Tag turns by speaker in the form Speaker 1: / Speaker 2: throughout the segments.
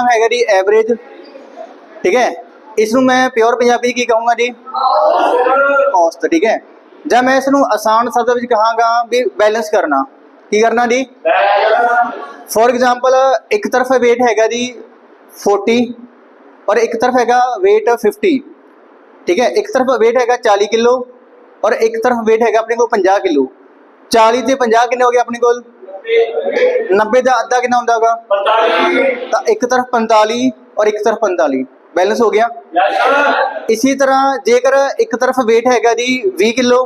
Speaker 1: ਨਾਮ ਹੈਗਾ ਜੀ ਐਵਰੇਜ ਠੀਕ ਹੈ? ਇਸ ਨੂੰ ਮੈਂ ਪਿਓਰ ਪੰਜਾਬੀ ਕੀ ਕਹੂੰਗਾ ਜੀ? ਔਸਤ ਠੀਕ ਹੈ? ਜਾਂ ਮੈਂ ਇਸ ਨੂੰ ਆਸਾਨ ਸ਼ਬਦਾਂ ਵਿੱਚ ਕਹਾਂਗਾ ਵੀ ਬੈਲੈਂਸ ਕਰਨਾ। ਕੀ ਕਰਨਾ ਜੀ? ਫੋਰ ਐਗਜ਼ਾਮਪਲ ਇੱਕ ਤਰਫ weight ਹੈਗਾ ਜੀ 40 ਔਰ ਇੱਕ ਤਰਫ ਹੈਗਾ weight 50 ਠੀਕ ਹੈ? ਇੱਕ ਤਰਫ weight ਹੈਗਾ 40 ਕਿਲੋ ਔਰ ਇੱਕ ਤਰਫ weight ਹੈਗਾ ਆਪਣੇ ਕੋਲ 50 ਕਿਲੋ। 40 ਤੇ 50 ਕਿੰਨੇ ਹੋ ਗਏ ਆਪਣੇ ਕੋਲ? 90 ਦਾ ਅੱਧਾ ਕਿੰਨਾ ਹੁੰਦਾ ਹੋਗਾ? ਤਾਂ ਇੱਕ ਤਰਫ 45 ਔਰ ਇੱਕ ਤਰਫ 45 ਬੈਲੈਂਸ ਹੋ ਗਿਆ? ਇਸੇ ਤਰ੍ਹਾਂ ਜੇਕਰ ਇੱਕ ਤਰਫ weight ਹੈਗਾ ਜੀ 20 ਕਿਲੋ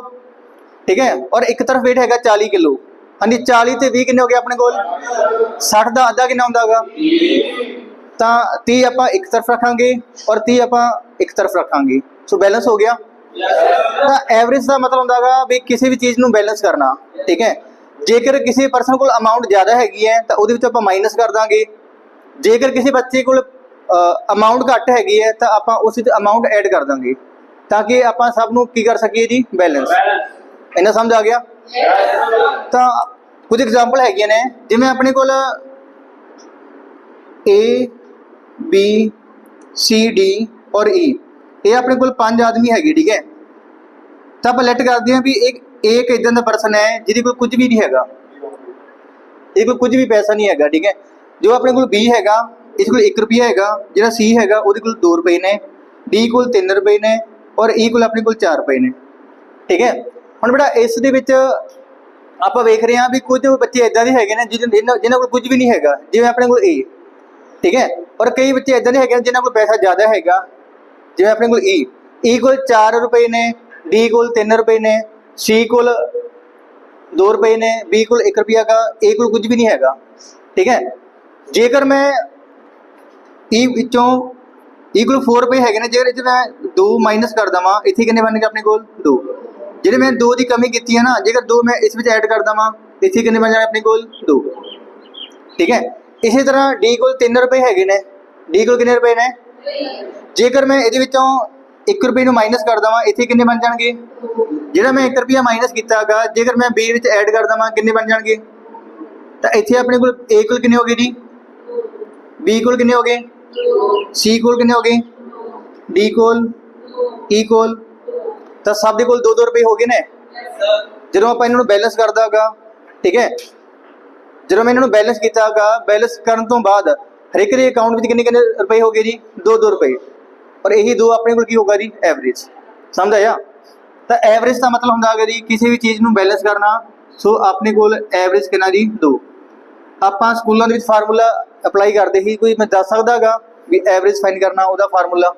Speaker 1: ਠੀਕ ਹੈ ਔਰ ਇੱਕ ਤਰਫ weight ਹੈਗਾ 40 ਕਿਲੋ। ਹਾਂਜੀ 40 ਤੇ 20 ਕਿੰਨੇ ਹੋ ਗਏ ਆਪਣੇ ਕੋਲ? 60 ਦਾ ਅੱਧਾ ਕਿੰਨਾ ਹੁੰਦਾ ਹੋਗਾ? ਤਾਂ 30 ਆਪਾਂ ਇੱਕ ਤਰਫ ਰੱਖਾਂਗੇ ਔਰ 30 ਆਪਾਂ ਇੱਕ ਤਰਫ ਰੱਖਾਂਗੇ। ਸੋ ਬੈਲੈਂਸ ਹੋ ਗਿਆ? ਤਾਂ ਐਵਰੇਜ ਦਾ ਮਤਲਬ ਹੁੰਦਾਗਾ ਵੀ ਕਿਸੇ ਵੀ ਚੀਜ਼ ਨੂੰ ਬੈਲੈਂਸ ਕਰਨਾ ਠੀਕ ਹੈ? ਜੇਕਰ ਕਿਸੇ ਪਰਸਨ ਕੋਲ ਅਮਾਉਂਟ ਜ਼ਿਆਦਾ ਹੈਗੀ ਹੈ, ਤਾਂ ਉਹਦੇ ਵਿੱਚ ਆਪਾਂ ਮਾਈਨਸ ਕਰ ਦਾਂਗੇ। ਜੇਕਰ ਕਿਸੇ ਬੱਚੇ ਕੋਲ ਅਮਾਉਂਟ ਘੱਟ ਹੈਗੀ ਹੈ, ਤਾਂ ਆਪਾਂ ਉਸ ਵਿੱਚ ਅਮਾਉਂਟ ਐਡ ਕਰ ਦਾਂਗੇ। ਤਾਂ ਕਿ ਆਪਾਂ ਸਭ ਨੂੰ ਕੀ ਕਰ ਸਕੀਏ ਜੀ? ਬੈਲੈਂਸ ਇਹਨਾਂ ਸਮਝ ਆ ਗਿਆ? ਤਾਂ ਕੁਝ ਐਗਜ਼ਾਮਪਲ ਹੈਗੀਆਂ ਨੇ, ਜਿਵੇਂ ਆਪਣੇ ਕੋਲ A, B, C, D ਔਰ E ਇਹ ਆਪਣੇ ਕੋਲ ਪੰਜ ਆਦਮੀ ਹੈਗੇ, ਠੀਕ ਹੈ? ਤਾਂ ਆਪਾਂ ਲੈਟ ਕਰਦੇ ਹਾਂ ਵੀ ਇੱਕ ਇੱਕ ਇਦਾਂ ਦਾ ਪਰਸਨ ਹੈ ਜਿਹਦੇ ਕੋਲ ਕੁਝ ਵੀ ਨਹੀਂ ਹੈਗਾ। ਇਹ ਕੋਲ ਕੁਝ ਵੀ ਪੈਸਾ ਨਹੀਂ ਹੈਗਾ, ਠੀਕ ਹੈ? ਜੋ ਆਪਣੇ ਕੋਲ B ਹੈਗਾ ਇਸ ਕੋਲ 1 ਰੁਪਿਆ ਹੈਗਾ, ਜਿਹੜਾ C ਹੈਗਾ, ਉਹਦੇ ਕੋਲ 2 ਰੁਪਏ ਨੇ D ਕੋਲ 3 ਰੁਪਏ ਨੇ ਔਰ E ਕੋਲ ਆਪਣੇ ਕੋਲ 4 ਰੁਪਏ ਨੇ, ਠੀਕ ਹੈ? ਹੁਣ ਬੇਟਾ ਇਸ ਦੇ ਵਿੱਚ ਆਪਾਂ ਵੇਖ ਰਹੇ ਹਾਂ ਵੀ ਕੁਝ ਬੱਚੇ ਇਦਾਂ ਦੇ ਹੈਗੇ ਨੇ ਜਿਹਨਾਂ, ਜਿਹਨਾਂ- ਕੋਲ ਕੁਝ ਵੀ ਨਹੀਂ ਹੈਗਾ, ਜਿਵੇਂ ਆਪਣੇ ਕੋਲ A, ਠੀਕ ਹੈ? ਔਰ ਕਈ ਬੱਚੇ ਇਦਾਂ ਦੇ ਹੈਗੇ ਨੇ ਜਿਨ੍ਹਾਂ ਕੋਲ ਪੈਸਾ ਜ਼ਿਆਦਾ ਹੈਗਾ, ਜਿਵੇਂ ਆਪਣੇ ਕੋਲ E E ਕੋਲ 4 ਰੁਪਏ ਨੇ, D ਕੋਲ 3 ਰੁਪਏ ਨੇ C ਕੋਲ 2 ਰੁਪਏ ਨੇ, B ਕੋਲ 1 ਰੁਪਿਆ ਦਾ A ਕੋਲ ਕੁਝ ਵੀ ਨਹੀਂ ਹੈਗਾ, ਠੀਕ ਹੈ? ਜੇਕਰ ਮੈਂ ਈ ਵਿੱਚੋਂ ਈ ਕੋਲ 4 ਰੁਪਏ ਹੈਗੇ ਨੇ, ਜੇਕਰ ਇਹ ਮੈਂ 2 ਮਾਈਨਸ ਕਰ ਦਵਾਂ, ਇੱਥੇ ਕਿੰਨੇ ਬਣ ਗਏ ਆਪਣੇ ਕੋਲ? 2 ਜਿਹੜੇ ਮੈਂ 2 ਦੀ ਕਮੀ ਕੀਤੀ ਹੈ ਨਾ, ਜੇਕਰ 2 ਮੈਂ ਇਸ ਵਿੱਚ ਐਡ ਕਰ ਦਵਾਂ, ਇੱਥੇ ਕਿੰਨੇ ਬਣ ਜਾਣੇ ਆਪਣੇ ਕੋਲ? 2 ਠੀਕ ਹੈ? ਇਸੇ ਤਰ੍ਹਾਂ D ਕੋਲ 3 ਰੁਪਏ ਹੈਗੇ ਨੇ। D ਕੋਲ ਕਿੰਨੇ ਰੁਪਏ ਨੇ? ਜੇਕਰ ਮੈਂ ਇਹਦੇ ਵਿੱਚੋਂ 1 ਰੁਪਏ ਨੂੰ ਮਾਈਨਸ ਕਰ ਦਵਾਂ, ਇੱਥੇ ਕਿੰਨੇ ਬਣ ਜਾਣਗੇ? ਜਿਹੜਾ ਮੈਂ 1 ਰੁਪਿਆ ਮਾਈਨਸ ਕੀਤਾ ਹੈਗਾ ਜੇਕਰ ਮੈਂ B ਵਿੱਚ ਐਡ ਕਰ ਦਵਾਂ, ਕਿੰਨੇ ਬਣ ਜਾਣਗੇ? ਤਾਂ ਇੱਥੇ ਆਪਣੇ ਕੋਲ A ਕੋਲ ਕਿੰਨੇ ਹੋ ਗਏ ਜੀ? B ਕੋਲ ਕਿੰਨੇ ਹੋ ਗਏ? C ਕੋਲ ਕਿੰਨੇ ਹੋ ਗਏ? D ਕੋਲ E ਕੋਲ। ਤਾਂ ਸਭ ਦੇ ਕੋਲ 2-2 ਰੁਪਏ ਹੋ ਗਏ ਨੇ? ਜਦੋਂ ਆਪਾਂ ਇਹਨਾਂ ਨੂੰ ਬੈਲੈਂਸ ਕਰਦਾਗਾ, ਠੀਕ ਹੈ? ਜਦੋਂ ਮੈਂ ਇਹਨਾਂ ਨੂੰ ਬੈਲੈਂਸ ਕੀਤਾਗਾ ਬੈਲੈਂਸ ਕਰਨ ਤੋਂ ਬਾਅਦ ਹਰੇਕ ਦੇ ਅਕਾਊਂਟ ਵਿੱਚ ਕਿੰਨੇ ਕਿੰਨੇ ਰੁਪਏ ਹੋ ਗਏ ਜੀ? 2-2 ਰੁਪਏ। ਪਰ ਇਹੀ ਦੋ ਆਪਣੇ ਕੋਲ ਕੀ ਹੋਗਾ ਜੀ? ਐਵਰੇਜ ਸਮਝ ਆਇਆ? ਤਾਂ ਐਵਰੇਜ ਦਾ ਮਤਲਬ ਹੁੰਦਾ ਹੈਗਾ ਜੀ ਕਿਸੇ ਵੀ ਚੀਜ਼ ਨੂੰ ਬੈਲੈਂਸ ਕਰਨਾ ਸੋ ਆਪਣੇ ਕੋਲ ਐਵਰੇਜ ਕਿੰਨਾ ਜੀ? 2 ਆਪਾਂ ਸਕੂਲਾਂ ਦੇ ਵਿੱਚ ਫਾਰਮੂਲਾ ਅਪਲਾਈ ਕਰਦੇ ਸੀ ਕੋਈ ਮੈਂ ਦੱਸ ਸਕਦਾਗਾ ਵੀ ਐਵਰੇਜ ਫਾਈਂਡ ਕਰਨਾ ਉਹਦਾ ਫਾਰਮੂਲਾ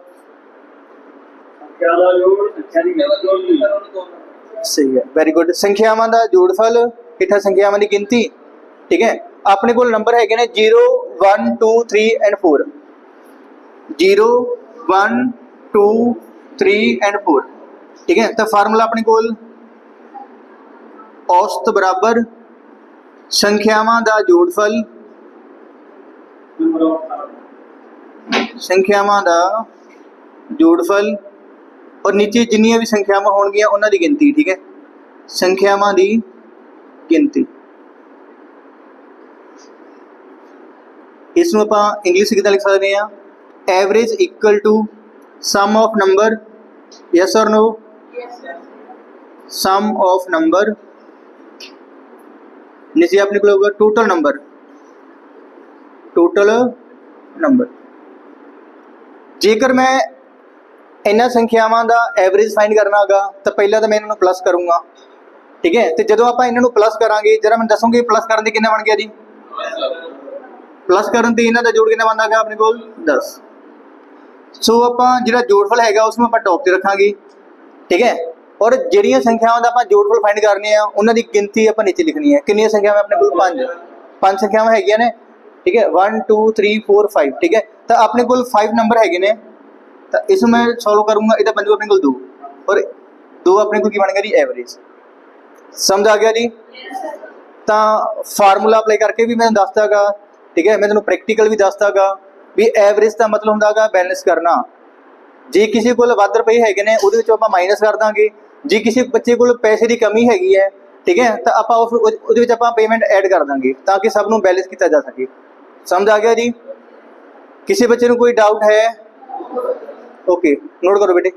Speaker 1: ਸਹੀ ਹੈ ਵੈਰੀ ਗੁੱਡ ਸੰਖਿਆਵਾਂ ਦਾ ਜੋੜਫਲ ਹੇਠਾਂ ਸੰਖਿਆਵਾਂ ਦੀ ਗਿਣਤੀ ਠੀਕ ਹੈ? ਆਪਣੇ ਕੋਲ ਨੰਬਰ ਹੈਗੇ ਨੇ 0 1 2 3 ਐਂਡ 4 0 1 2 3 ਐਂਡ 4 ਠੀਕ ਹੈ, ਤਾਂ ਫਾਰਮੂਲਾ ਆਪਣੇ ਕੋਲ। ਔਸਤ ਬਰਾਬਰ, ਸੰਖਿਆਵਾਂ ਦਾ ਜੋੜਫਲ। ਸੰਖਿਆਵਾਂ ਦਾ ਜੋੜਫਲ। ਔਰ ਨੀਚੇ ਜਿੰਨੀਆਂ ਵੀ ਸੰਖਿਆਵਾਂ ਹੋਣਗੀਆਂ, ਉਹਨਾਂ ਦੀ ਗਿਣਤੀ, ਠੀਕ ਹੈ। ਸੰਖਿਆਵਾਂ ਦੀ ਗਿਣਤੀ। ਇਸ ਨੂੰ ਆਪਾਂ ਇੰਗਲਿਸ਼ ਕਿੱਦਾਂ ਲਿਖ ਸਕਦੇ ਹਾਂ? Average equal to sum of number yes or no sum of number ਨੀਚੇ ਆਪਣੇ ਕੋਲ ਹੋਗਾ ਟੋਟਲ ਨੰਬਰ ਟੋਟਲ ਨੰਬਰ ਜੇਕਰ ਮੈਂ ਇਹਨਾਂ ਸੰਖਿਆਵਾਂ ਦਾ ਐਵਰੇਜ ਫਾਈਂਡ ਕਰਨਾ ਹੈਗਾ ਤਾਂ ਪਹਿਲਾਂ ਤਾਂ ਮੈਂ ਇਹਨਾਂ ਨੂੰ ਪਲੱਸ ਕਰੂੰਗਾ ਠੀਕ ਹੈ ਤੇ ਜਦੋਂ ਆਪਾਂ ਇਹਨਾਂ ਨੂੰ ਪਲੱਸ ਕਰਾਂਗੇ ਜਰਾ ਮੈਨੂੰ ਦੱਸੂਗੀ ਪਲੱਸ ਕਰਨ ਦੇ ਕਿੰਨਾ ਬਣ ਗਿਆ ਜੀ ਪਲੱਸ ਕਰਨ ਤੇ ਇਹਨਾਂ ਦਾ ਜੋੜ ਕਿੰਨਾ ਬਣਦਾ ਹੈਗਾ ਆਪਣੇ ਕੋਲ 10 ਸੋ ਆਪਾਂ ਜਿਹੜਾ ਜੋੜਫਲ ਹੈਗਾ ਉਸ ਨੂੰ ਆਪਾਂ ਟੌਪ ਤੇ ਰੱਖਾਂਗੇ ਠੀਕ ਹੈ ਔਰ ਜਿਹੜੀਆਂ ਸੰਖਿਆਵਾਂ ਦਾ ਆਪਾਂ ਜੋੜਫਲ ਫਾਈਂਡ ਕਰਨੀ ਆ, ਉਹਨਾਂ ਦੀ ਗਿਣਤੀ ਆਪਾਂ ਨੀਚੇ ਲਿਖਣੀ ਹੈ। ਕਿੰਨੀਆਂ ਸੰਖਿਆਵਾਂ ਆਪਣੇ ਕੋਲ? ਪੰਜ। ਪੰਜ ਸੰਖਿਆਵਾਂ ਹੈਗੀਆਂ ਨੇ, ਠੀਕ ਹੈ? 1 2 3 4 5 ਠੀਕ ਹੈ? ਤਾਂ ਆਪਣੇ ਕੋਲ 5 ਨੰਬਰ ਹੈਗੇ ਨੇ। ਤਾਂ ਇਸ ਨੂੰ ਮੈਂ ਸੋਲਵ ਕਰੂੰਗਾ, ਇਹਦਾ ਬਣੂਗਾ ਆਪਣੇ ਕੋਲ 2 ਔਰ 2 ਆਪਣੇ ਕੋਲ ਕੀ ਬਣ ਗਿਆ ਜੀ? ਐਵਰੇਜ ਸਮਝ ਆ ਗਿਆ ਜੀ? ਤਾਂ ਫਾਰਮੂਲਾ ਅਪਲਾਈ ਕਰਕੇ ਵੀ ਮੈਂ ਦੱਸਦਾਗਾ, ਠੀਕ ਹੈ? ਮੈਂ ਤੁਹਾਨੂੰ ਪ੍ਰੈਕਟੀਕਲ ਵੀ ਦੱਸਦਾਗਾ ਵੀ ਐਵਰੇਜ ਦਾ ਮਤਲਬ ਹੁੰਦਾਗਾ ਬੈਲੈਂਸ ਕਰਨਾ। ਜੇ ਕਿਸੇ ਕੋਲ ਵੱਧ ਰੁਪਏ ਹੈਗੇ ਨੇ, ਉਹਦੇ ਵਿੱਚੋਂ ਆਪਾਂ ਮਾਈਨਸ ਕਰ ਦਾਂਗੇ। ਜੇ ਕਿਸੇ ਬੱਚੇ ਕੋਲ ਪੈਸੇ ਦੀ ਕਮੀ ਹੈਗੀ ਹੈ, ਠੀਕ ਹੈ, ਤਾਂ ਆਪਾਂ ਉਸ ਉਹਦੇ ਵਿੱਚ ਆਪਾਂ ਪੇਮੈਂਟ ਐਡ ਕਰ ਦਾਂਗੇ ਤਾਂ ਕਿ ਸਭ ਨੂੰ ਬੈਲੈਂਸ ਕੀਤਾ ਜਾ ਸਕੇ। ਸਮਝ ਆ ਗਿਆ ਜੀ? ਕਿਸੇ ਬੱਚੇ ਨੂੰ ਕੋਈ ਡਾਊਟ ਹੈ? ਓਕੇ ਨੋਟ ਕਰੋ ਬੇਟੇ।